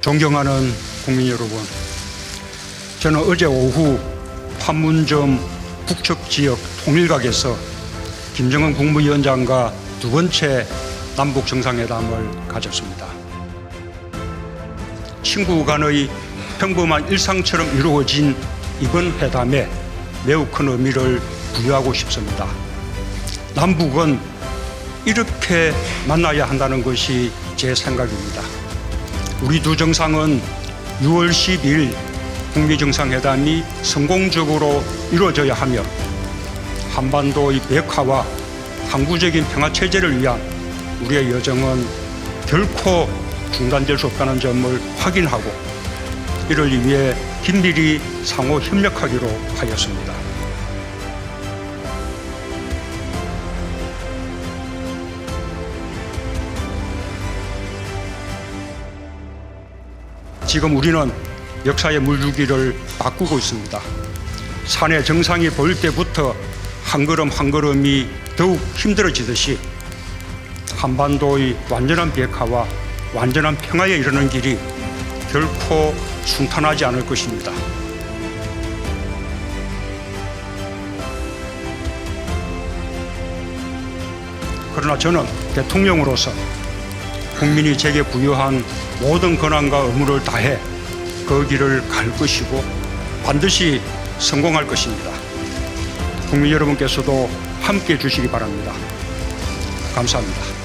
존경하는 국민 여러분, 저는 어제 오후 판문점 북측 지역 통일각에서 김정은 국무위원장과 두 번째 남북 정상회담을 가졌습니다. 친구 간의 평범한 일상처럼 이루어진 이번 회담에 매우 큰 의미를 부여하고 싶습니다. 남북은 이렇게 만나야 한다는 것이 제 생각입니다. 우리 두 정상은 6월 12일 북미 정상회담이 성공적으로 이루어져야 하며 한반도의 비핵화와 항구적인 평화 체제를 위한 우리의 여정은 결코 중단될 수 없다는 점을 확인하고 이를 위해 긴밀히 상호 협력하기로 하였습니다. 지금 우리는 역사의 물줄기를 바꾸고 있습니다. 산의 정상이 보일 때부터 한 걸음 한 걸음이 더욱 힘들어지듯이 한반도의 완전한 비핵화와 완전한 평화에 이르는 길이 결코 순탄하지 않을 것입니다. 그러나 저는 대통령으로서 국민이 제게 부여한 모든 권한과 의무를 다해 그 길을 갈 것이고 반드시 성공할 것입니다. 국민 여러분께서도 함께 해 주시기 바랍니다. 감사합니다.